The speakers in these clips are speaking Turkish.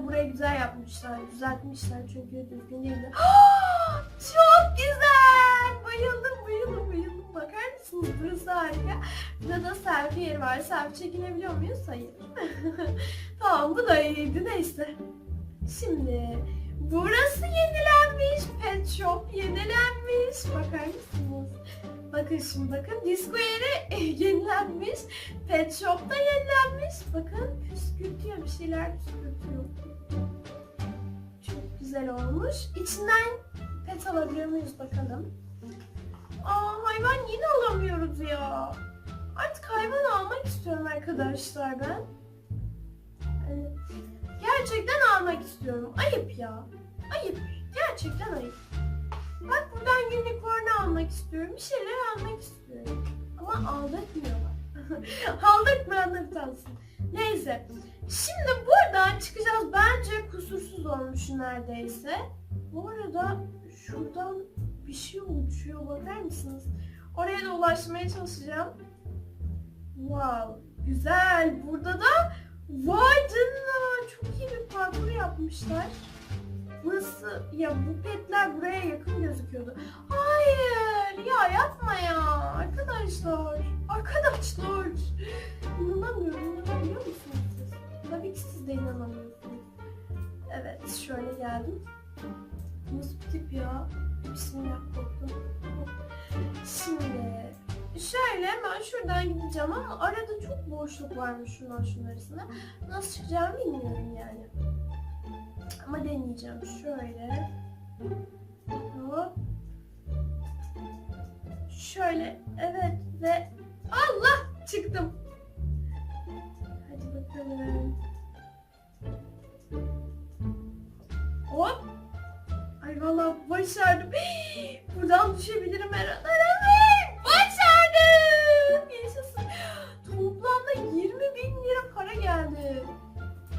Arada burayı güzel yapmışlar. Düzeltmişler çünkü düzgün değildi. Çok güzel. Bayıldım bayıldım bayıldım. Bakar mısınız? Burası harika. Burada da selfie yeri var. Selfie çekilebiliyor muyuz? Hayır. tamam bu da iyiydi. Neyse. Şimdi burası yenilenmiş. Pet shop yenilenmiş. Bakar mısınız? Bakın şimdi bakın. Disco yeri yenilenmiş. Pet shop da yenilenmiş. Bakın püskürtüyor bir şeyler püskürtüyor. Güzel olmuş. İçinden pet alabiliyor muyuz bakalım. Aa hayvan yine alamıyoruz ya. Artık hayvan almak istiyorum arkadaşlar ben. Yani gerçekten almak istiyorum. Ayıp ya. Ayıp. Gerçekten ayıp. Bak buradan unicorn almak istiyorum. Bir şeyler almak istiyorum. Ama aldırtmıyorlar. Aldırtmayanlar utansın. Neyse. Şimdi buradan çıkacağız. Bence kusursuz olmuş neredeyse. Bu arada şuradan bir şey uçuyor bakar mısınız? Oraya da ulaşmaya çalışacağım. Wow. Güzel. Burada da vay canına çok iyi bir parkur yapmışlar. Burası ya bu petler buraya yakın gözüküyordu. Hayır ya ya şöyle geldim. Nasıl bir tip ya? Bismillah korktum. Şimdi şöyle ben şuradan gideceğim ama arada çok boşluk varmış şundan şunun arasında. Nasıl çıkacağımı bilmiyorum yani. Ama deneyeceğim. Şöyle. Hop. Şöyle. Evet ve Allah çıktım.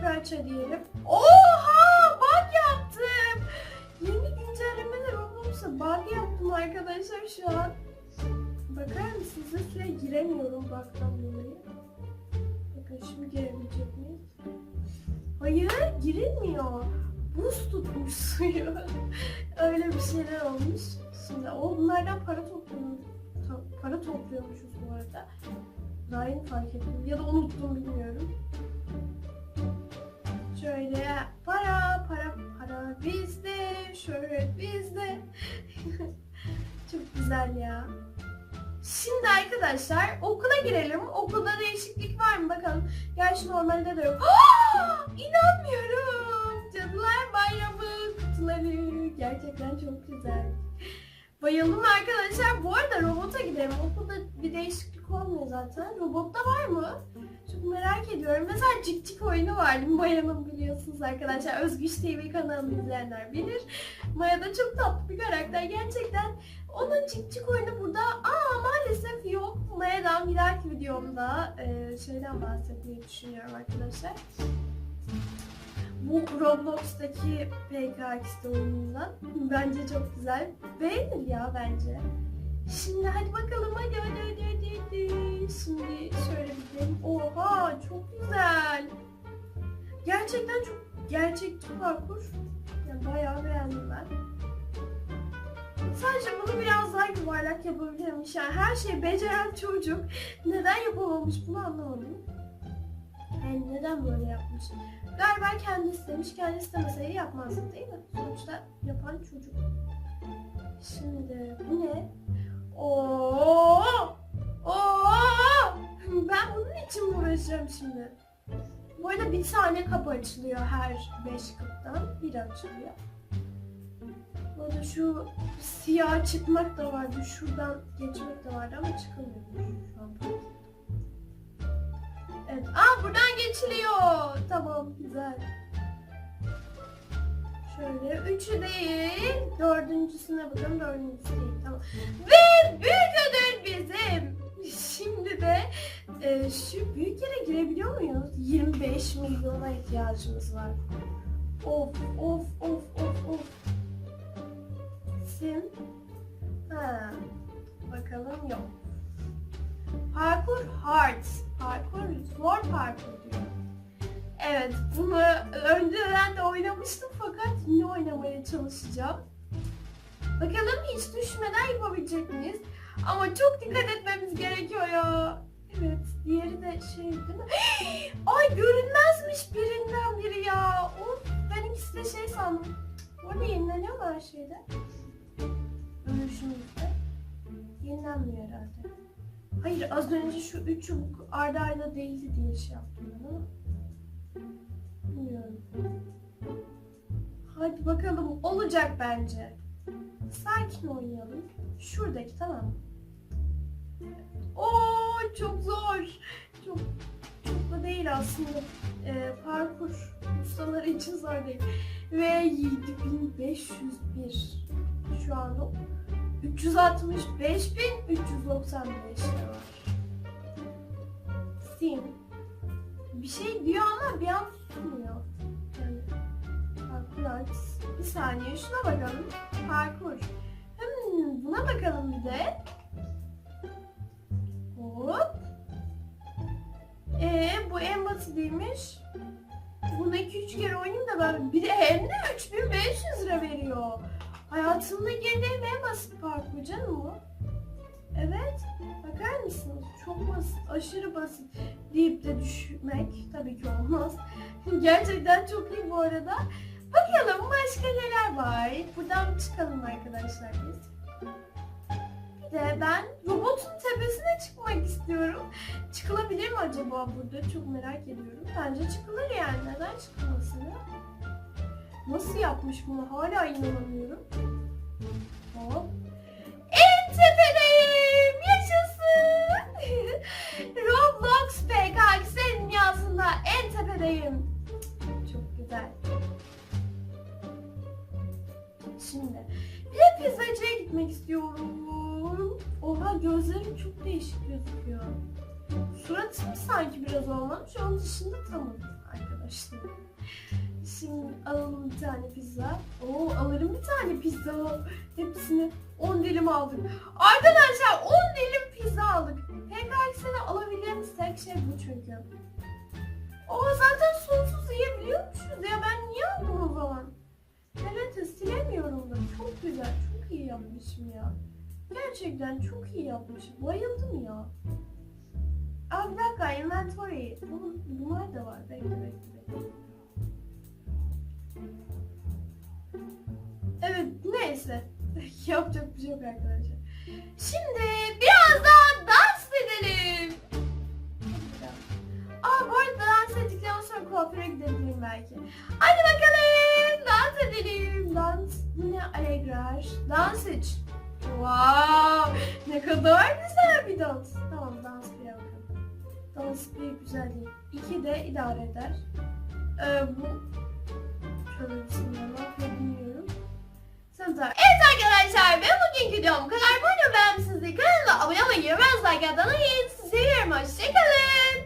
Kraliçe diyelim. Oha! Bug yaptım. Yeni güncellemeler olmuşsa bug yaptım arkadaşlar şu an. Bakar mısınız? Suya giremiyorum bug'dan dolayı. Bakın şimdi girebilecek miyiz? Hayır girilmiyor. Buz tutmuş suyu. Öyle bir şeyler olmuş. Şimdi o bunlardan para topluyor. to- para topluyormuşuz bu arada. Daha fark ettim. Ya da unuttum bilmiyorum. Bizde şöhret bizde. Çok güzel ya. Şimdi arkadaşlar okula girelim. Okulda değişiklik var mı bakalım. Gerçi normalde de yok. Aa, İnanmıyorum. Cadılar Bayramı kutuları. Gerçekten çok güzel. Bayıldım arkadaşlar. Bu arada robota gidelim. Okulda bir değişiklik olmuyor zaten. Robotta var mı? Çok merak ediyorum. Mesela Cik Cik oyunu vardı. Maya'nın biliyorsunuz arkadaşlar. Özgüç TV kanalını izleyenler bilir. Maya da çok tatlı bir karakter. Gerçekten onun Cik Cik oyunu burada aa maalesef yok. Maya'dan bir dahaki videomda e, şeyden bahsetmeyi düşünüyorum arkadaşlar. Bu Roblox'taki PKX'de oyunundan. Bence çok güzel. Beğenir ya bence. Şimdi hadi bakalım hadi hadi hadi hadi. hadi. Şimdi şöyle bir gidelim. Oha çok güzel. Gerçekten çok gerçekçi parkur. Yani bayağı beğendim ben. Sadece bunu biraz daha yuvarlak yapabilirmiş. Yani her şeyi beceren çocuk neden yapamamış bunu anlamadım. Yani neden böyle yapmış? Galiba kendi istemiş. Kendi istemeseydi yapmazdı değil mi? Sonuçta yapan çocuk. Şimdi bu ne? Oo! Oo! Ben bunun için uğraşacağım şimdi? Bu arada bir tane kapı açılıyor her beş kapıdan. Bir açılıyor. Bu arada şu siyah çıkmak da vardı. Şuradan geçmek de vardı ama çıkamıyor şu an. Evet. Aa buradan geçiliyor. Tamam güzel. Şöyle üçü değil. Dördüncüsüne bakalım. Dördüncüsü değil. Tamam. Ve büyük ödül bizim. Şimdi de e, şu büyük yere girebiliyor muyuz? 25 milyona ihtiyacımız var. Of of of of of. Sim. Ha. Bakalım yok. Parkur hard. Parkur zor parkur diyor. Evet, bunu önceden de oynamıştım fakat yine oynamaya çalışacağım. Bakalım hiç düşmeden yapabilecek miyiz? Ama çok dikkat etmemiz gerekiyor ya. Evet, diğeri de şey değil mi? Ay görünmezmiş birinden biri ya. Of, ben ikisi de şey sandım. Orada yenileniyor mu her şeyde? Ölüşümüzde. Yenilenmiyor herhalde. Hayır az önce şu üç çubuk arda arda değildi diye şey yaptım ama. Bilmiyorum. Hadi bakalım olacak bence. Sakin oynayalım. Şuradaki tamam mı? Oo çok zor. Çok çok da değil aslında. Ee, parkur ustaları için zor değil. Ve 7501 şu anda 365.395 lira. Sim. Bir şey diyor ama bir an tutmuyor. Yani artist. Bir saniye şuna bakalım. Parkur. Hmm, buna bakalım bir de. Hop. Ee, bu en basitiymiş. Bunu 2-3 kere oynayayım da ben bir de hem de 3500 lira veriyor. Hayatımda girdiğim en basit parkur canım bu. Evet. Bakar mısınız? Çok basit. Aşırı basit. Deyip de düşmek tabii ki olmaz. Gerçekten çok iyi bu arada. Bakalım başka neler var. Buradan çıkalım arkadaşlar biz. Bir de ben robotun tepesine çıkmak istiyorum. Çıkılabilir mi acaba burada? Çok merak ediyorum. Bence çıkılır yani. Neden çıkılmasın? Nasıl yapmış bunu? Hala inanamıyorum. Hop. En tepedeyim. Yaşasın. Roblox PKX dünyasında en tepedeyim. Çok güzel. Şimdi bir pizzacıya gitmek istiyorum. Oha gözlerim çok değişik gözüküyor. Suratım sanki biraz olmamış. Onun dışında tamam arkadaşlar. Şimdi alalım bir tane pizza. Oo alırım bir tane pizza. Hepsini 10 dilim aldık. Arkadaşlar 10 dilim pizza aldık. PKX'de alabileceğimiz tek şey bu çünkü. O zaten sonsuz yiyebiliyormuşuz ya ben niye aldım o zaman? Evet silemiyorum da. Çok güzel, çok iyi yapmışım ya. Gerçekten çok iyi yapmışım. Bayıldım ya. Aa bir dakika inventory. Bunlar da var. Bekle bekle bekle. Evet neyse. Yapacak bir şey yok arkadaşlar. Şimdi biraz daha dans edelim. Aa bu arada dans ettikten sonra kuaföre gidebilirim belki. Hadi bakalım dans edelim. Dans yine Allegrar. Dans et. Wow ne kadar güzel bir dans. Tamam dans bir bakalım. Dans bir güzel değil. İki de idare eder. Ee, bu Evet arkadaşlar ben bugünkü videom bu kadar. Bu videomu beğenmişsiniz. Kanalıma abone olmayı, yorumlarınızı like atmayı unutmayın. Sizi seviyorum. Hoşçakalın.